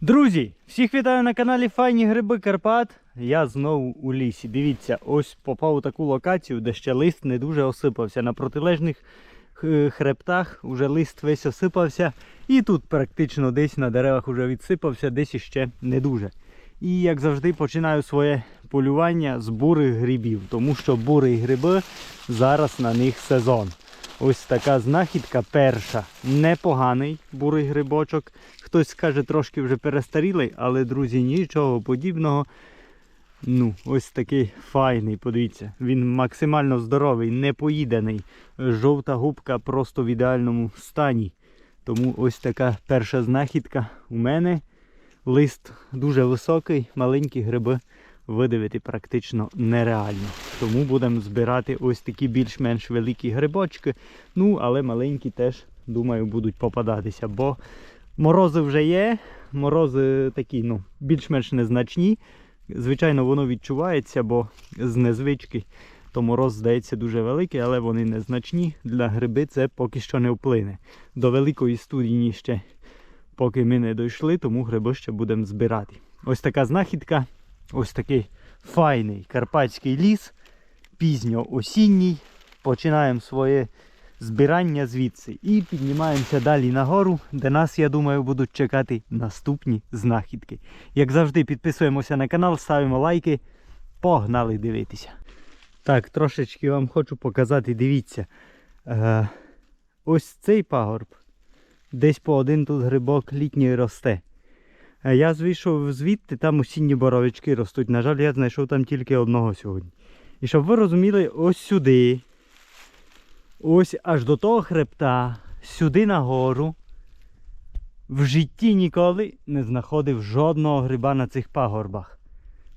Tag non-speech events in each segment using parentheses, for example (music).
Друзі, всіх вітаю на каналі Файні Гриби Карпат. Я знову у лісі. Дивіться, ось попав у таку локацію, де ще лист не дуже осипався. На протилежних хребтах вже лист весь осипався. І тут практично десь на деревах вже відсипався, десь іще не дуже. І як завжди починаю своє полювання з бурих грибів, тому що бурі гриби зараз на них сезон. Ось така знахідка перша. Непоганий бурий грибочок. Хтось скаже трошки вже перестарілий, але, друзі, нічого подібного. Ну, ось такий файний, подивіться. Він максимально здоровий, не поїдений. Жовта губка просто в ідеальному стані. Тому ось така перша знахідка у мене. Лист дуже високий, маленькі гриби видавити практично нереально. Тому будемо збирати ось такі більш-менш великі грибочки. Ну, але маленькі теж, думаю, будуть попадатися, бо морози вже є. Морози такі, ну, більш-менш незначні. Звичайно, воно відчувається, бо з незвички то мороз здається дуже великий, але вони незначні. Для гриби це поки що не вплине. До великої студії ще поки ми не дійшли, тому гриби ще будемо збирати. Ось така знахідка, ось такий файний карпатський ліс, пізньо осінній. Починаємо своє збирання звідси і піднімаємося далі нагору, де нас, я думаю, будуть чекати наступні знахідки. Як завжди, підписуємося на канал, ставимо лайки. Погнали дивитися. Так, трошечки вам хочу показати, дивіться. Е, ось цей пагорб. Десь по один тут грибок літній росте. Е, Я звійшов звідти, там осінні боровички ростуть. На жаль, я знайшов там тільки одного сьогодні. І щоб ви розуміли, ось сюди, ось аж до того хребта, сюди нагору, в житті ніколи не знаходив жодного гриба на цих пагорбах.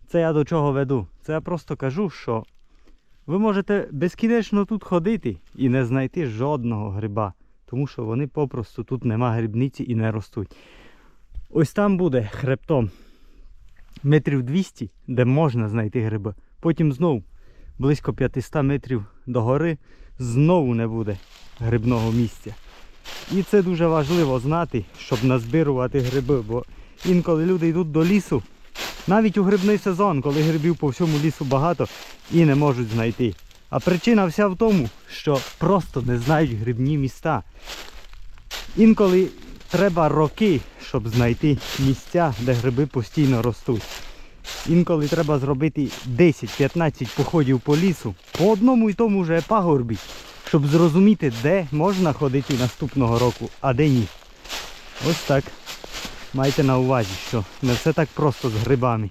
Це я до чого веду? Це я просто кажу, що ви можете безкінечно тут ходити і не знайти жодного гриба, тому що вони попросту тут нема грибниці і не ростуть. Ось там буде хребтом метрів 200, де можна знайти гриби. Потім знову близько 500 метрів до гори знову не буде грибного місця. І це дуже важливо знати, щоб назбирувати гриби, бо інколи люди йдуть до лісу, навіть у грибний сезон, коли грибів по всьому лісу багато і не можуть знайти. А причина вся в тому, що просто не знають грибні міста. Інколи треба роки, щоб знайти місця, де гриби постійно ростуть. Інколи треба зробити 10-15 походів по лісу по одному і тому же пагорбі, щоб зрозуміти, де можна ходити наступного року, а де ні. Ось так. Майте на увазі, що не все так просто з грибами.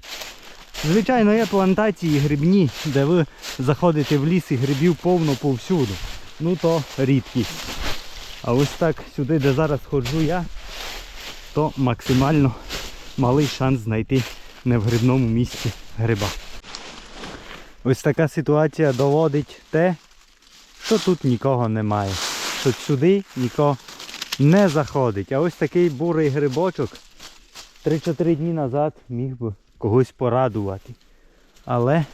Звичайно, є плантації грибні, де ви заходите в ліс і грибів повно повсюду. Ну то рідкість. А ось так сюди, де зараз ходжу я, то максимально малий шанс знайти не в грибному місці гриба. Ось така ситуація доводить те, що тут нікого немає. Що сюди нікого не заходить. А ось такий бурий грибочок 3-4 дні назад міг би когось порадувати. Але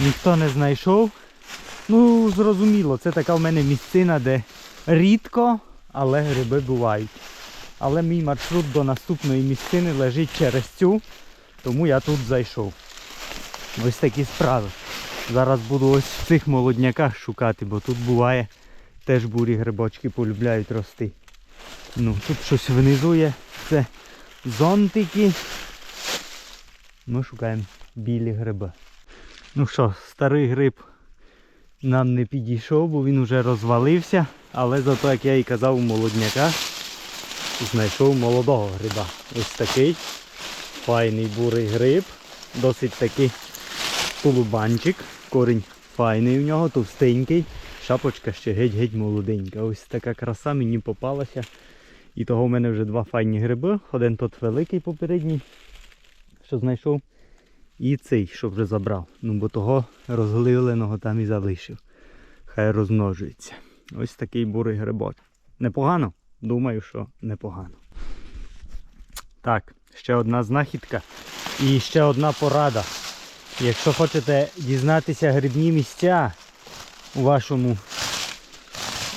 ніхто не знайшов. Ну, зрозуміло, це така в мене місцина, де рідко, але гриби бувають. Але мій маршрут до наступної місцини лежить через цю, тому я тут зайшов. Ось такі справи. Зараз буду ось в цих молодняках шукати, бо тут буває теж бурі грибочки полюбляють рости. Ну, тут щось внизу є. Це зонтики. Ми шукаємо білі гриби. Ну що, старий гриб нам не підійшов, бо він вже розвалився. Але зато, як я і казав у молодняках, знайшов молодого гриба. Ось такий файний бурий гриб. Досить такий тулубанчик. Корінь файний у нього, товстенький. Шапочка ще геть-геть молоденька. Ось така краса мені попалася. І того в мене вже два файні гриби. Один тот великий попередній, що знайшов. І цей, що вже забрав. Ну бо того розгливленого там і залишив. Хай розмножується. Ось такий бурий грибок. Непогано? Думаю, що непогано. Так, ще одна знахідка і ще одна порада. Якщо хочете дізнатися грибні місця у вашому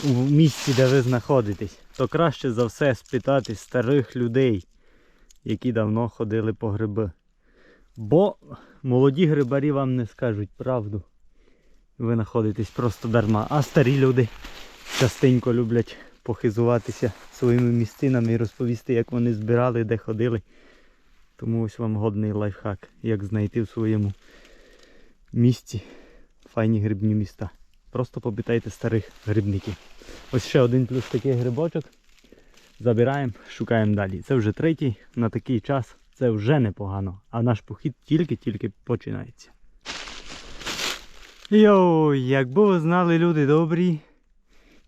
у місці, де ви знаходитесь, то краще за все спитати старих людей, які давно ходили по гриби. Бо молоді грибарі вам не скажуть правду. Ви знаходитесь просто дарма. А старі люди частенько люблять похизуватися своїми місцинами і розповісти, як вони збирали, де ходили. Тому ось вам годний лайфхак, як знайти в своєму місті файні грибні міста. Просто попитайте старих грибників. Ось ще один плюс такий грибочок. Забираємо, шукаємо далі. Це вже третій на такий час. Це вже непогано. А наш похід тільки-тільки починається. Йой, якби ви знали люди добрі,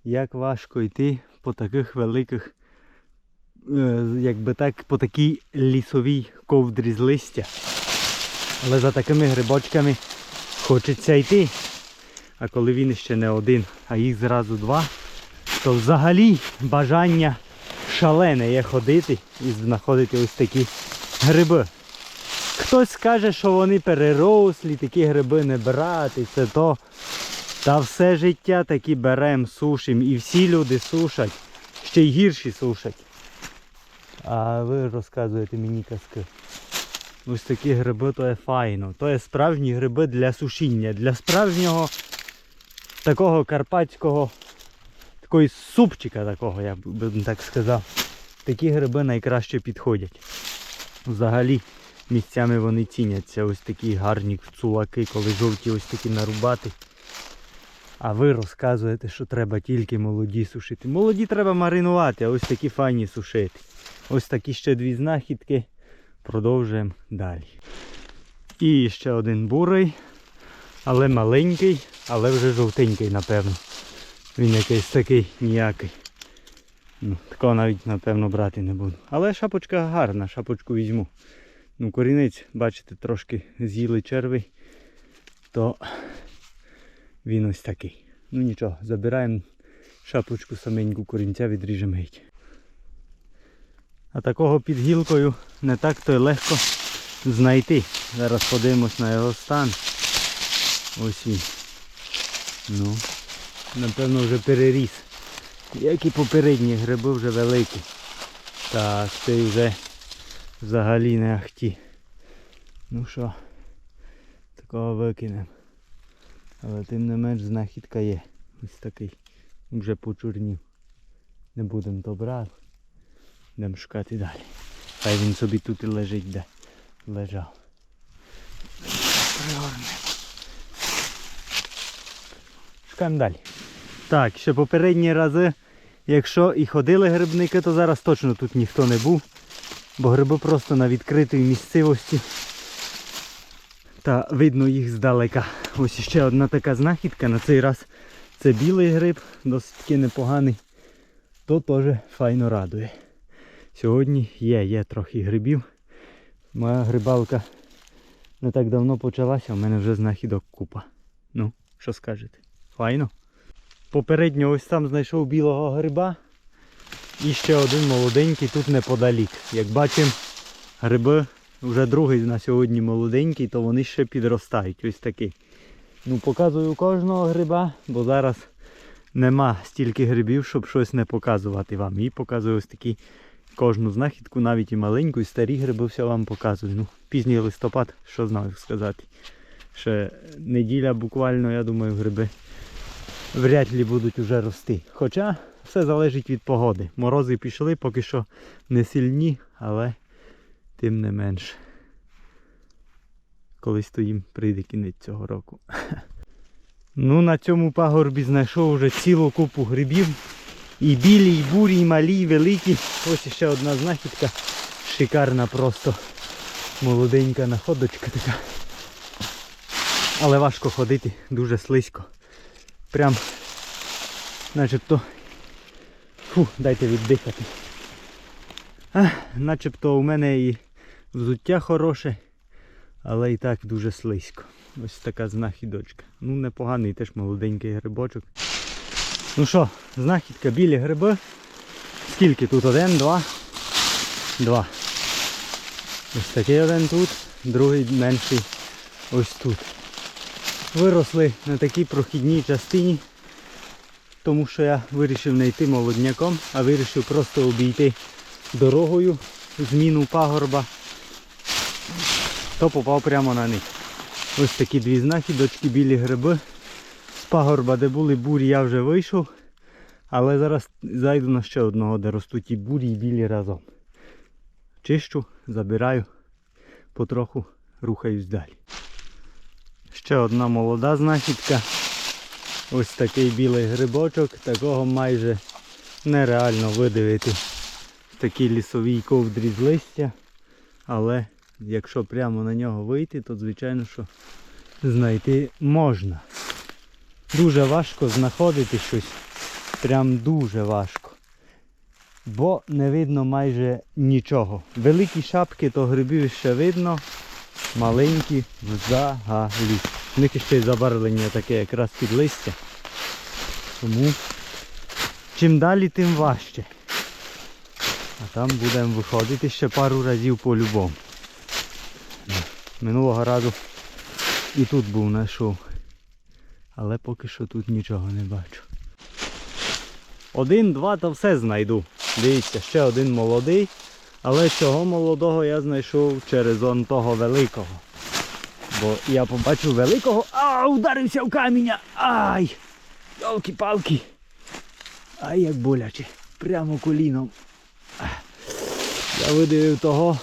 як важко йти по таких великих, е, якби так, по такій лісовій ковдрі з листя. Але за такими грибочками хочеться йти. А коли він ще не один, а їх зразу два, то взагалі бажання шалене є ходити і знаходити ось такі гриби. Хтось скаже, що вони перерослі, такі гриби не брати, це то. Та все життя такі берем, сушим. І всі люди сушать, ще й гірші сушать. А ви розказуєте мені казки. Ось такі гриби то є файно. То є справжні гриби для сушіння, для справжнього такого карпатського, такої супчика такого, я б так сказав. Такі гриби найкраще підходять. Взагалі місцями вони ціняться. Ось такі гарні цулаки, коли жовті ось такі нарубати. А ви розказуєте, що треба тільки молоді сушити. Молоді треба маринувати, а ось такі файні сушити. Ось такі ще дві знахідки. Продовжуємо далі. І ще один бурий, але маленький, але вже жовтенький, напевно. Він якийсь такий ніякий. Ну, такого навіть, напевно, брати не буду. Але шапочка гарна, шапочку візьму. Ну, корінець, бачите, трошки з'їли черви, то він ось такий. Ну нічого, забираємо шапочку саменьку корінця, відріжемо геть. А такого під гілкою не так то й легко знайти. Зараз подивимось на його стан. Ось він. Ну, напевно вже переріс. Як і попередні гриби вже великі. Так, цей вже взагалі не ахті. Ну що, такого викинемо. Але тим не менш знахідка є. Ось такий. Вже почорнів. Не будемо то брати. Йдемо шукати далі. Хай він собі тут і лежить, де лежав. Шукаємо далі. Так, ще попередні рази, якщо і ходили грибники, то зараз точно тут ніхто не був. Бо гриби просто на відкритій місцевості. Та видно їх здалека. Ось ще одна така знахідка. На цей раз це білий гриб, досить таки непоганий. То теж файно радує. Сьогодні є, є трохи грибів. Моя грибалка не так давно почалася, у мене вже знахідок купа. Ну, що скажете? Файно. Попередньо ось там знайшов білого гриба. І ще один молоденький тут неподалік. Як бачимо, гриби вже другий на сьогодні молоденький, то вони ще підростають. Ось такий. Ну, показую кожного гриба, бо зараз нема стільки грибів, щоб щось не показувати вам. І показую ось такі кожну знахідку, навіть і маленьку, і старі гриби все вам показую. Ну, пізній листопад, що знаю сказати. Ще неділя буквально, я думаю, гриби вряд ли будуть уже рости. Хоча все залежить від погоди. Морози пішли, поки що не сильні, але тим не менш. Колись то їм прийде кінець цього року. (laughs) Ну, на цьому пагорбі знайшов вже цілу купу грибів. І білі, і бурі, і малі, і великі. Ось ще одна знахідка. Шикарна просто молоденька находочка така. Але важко ходити, дуже слизько. Прям начебто. Фу, дайте віддихати. А, начебто у мене і взуття хороше, але і так дуже слизько. Ось така знахідочка. Ну непоганий теж молоденький грибочок. Ну що, знахідка білі гриби. Скільки тут? Один, два. Два. Ось такий один тут, другий менший ось тут. Виросли на такій прохідній частині, тому що я вирішив не йти молодняком, а вирішив просто обійти дорогою зміну пагорба, то попав прямо на них. Ось такі дві знахідочки, білі гриби. З пагорба, де були бурі, я вже вийшов. Але зараз зайду на ще одного, де ростуть і бурі, і білі разом. Чищу, забираю, потроху рухаюсь далі. Ще одна молода знахідка. Ось такий білий грибочок, такого майже нереально видивити в такій лісовій ковдрі з листя. Але якщо прямо на нього вийти, то звичайно, що знайти можна. Дуже важко знаходити щось. Прям дуже важко. Бо не видно майже нічого. Великі шапки, то грибів ще видно, маленькі взагалі. В них ще й забарвлення таке якраз під листя. Тому чим далі, тим важче. А там будемо виходити ще пару разів по-любому. Минулого разу і тут був знайшов. Але поки що тут нічого не бачу. Один, два, то все знайду. Дивіться, ще один молодий. Але цього молодого я знайшов через он того великого. Бо я побачив великого. А, ударився в каміння! Ай! Йолки-палки! Ай, як боляче. Прямо коліном. Я видивив того,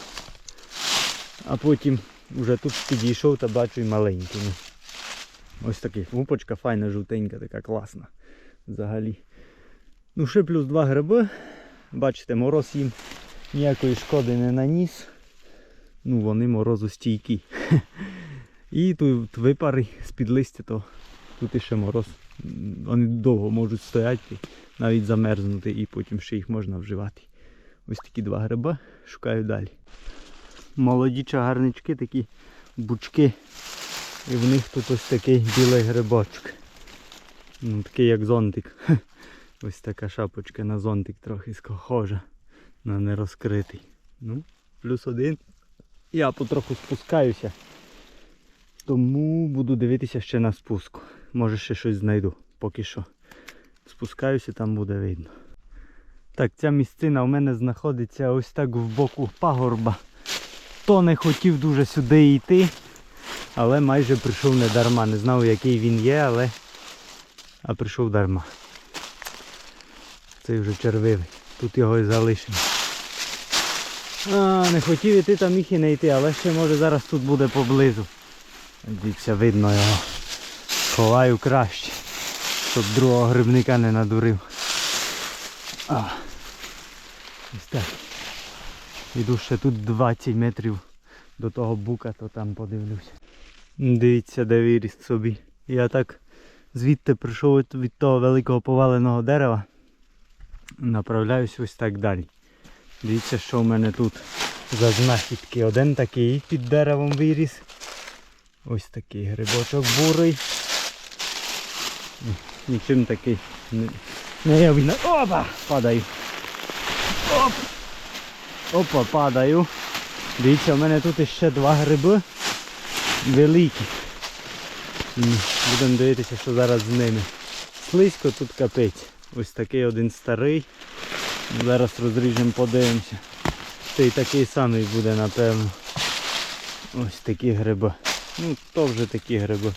а потім вже тут підійшов та бачу і маленький. Ось такий гупочка файна, жовтенька, така класна. Взагалі. Ну, ще плюс два гриби. Бачите, мороз їм ніякої шкоди не наніс. Ну, вони морозостійкі. І тут випари з-під листя, то тут іще мороз. Вони довго можуть стояти, навіть замерзнути, і потім ще їх можна вживати. Ось такі два гриба, шукаю далі. Молоді чагарнички, такі бучки. І в них тут ось такий білий грибочок. Ну, такий як зонтик. (laughs) Ось така шапочка на зонтик трохи схожа. На нерозкритий. Ну, плюс один. Я потроху спускаюся. Тому буду дивитися ще на спуску. Може ще щось знайду. Поки що. Спускаюся, там буде видно. Так, ця місцина у мене знаходиться ось так в боку пагорба. То не хотів дуже сюди йти, але майже прийшов не дарма. Не знав який він є, але а прийшов дарма. Цей вже червивий. Тут його і залишимо. А, не хотів іти, там міг і не йти, але ще може зараз тут буде поблизу. Дивіться, видно його. Ховаю краще, щоб другого грибника не надурив. А. Ось так. Іду ще тут 20 метрів до того бука, то там подивлюся. Дивіться, де виріс собі. Я так звідти прийшов від того великого поваленого дерева. Направляюсь ось так далі. Дивіться, що в мене тут за знахідки. Один такий під деревом виріс. Ось такий грибочок бурий. Нічим такий не, видно. Опа! Падаю. Оп! Опа, падаю. Дивіться, у мене тут ще два гриби великі. Будемо дивитися, що зараз з ними. Слизько тут капець. Ось такий один старий. Зараз розріжемо, подивимося. Цей такий самий буде, напевно. Ось такі гриби. Ну, то вже такі гриби.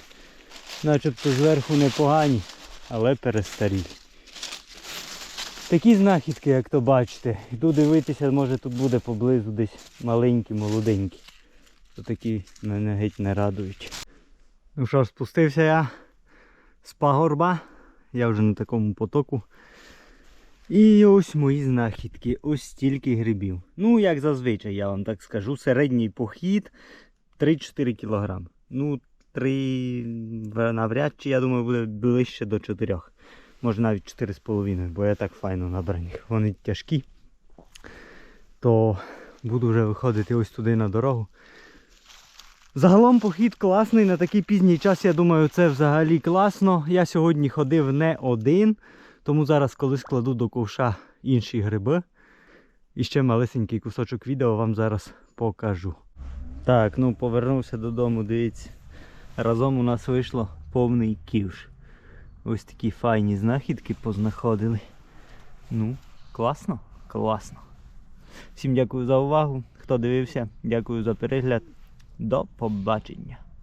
Начебто зверху непогані, але перестарілі. Такі знахідки, як то бачите. Йду дивитися, може тут буде поблизу десь маленькі, молоденькі. То такі мене геть не радують. Ну що спустився я з пагорба. Я вже на такому потоку. І ось мої знахідки. Ось стільки грибів. Ну, як зазвичай, я вам так скажу. Середній похід 3-4 кг. Ну, 3 навряд чи, я думаю, буде ближче до 4. Може навіть 4,5, бо я так файно набрав їх. Вони тяжкі. То буду вже виходити ось туди на дорогу. Загалом похід класний, на такий пізній час, я думаю, це взагалі класно. Я сьогодні ходив не один, тому зараз коли складу до ковша інші гриби. І ще малесенький кусочок відео вам зараз покажу. Так, ну повернувся додому, дивіться. Разом у нас вийшло повний ківш. Ось такі файні знахідки познаходили. Ну, класно? Класно. Всім дякую за увагу. Хто дивився, дякую за перегляд. До побачення.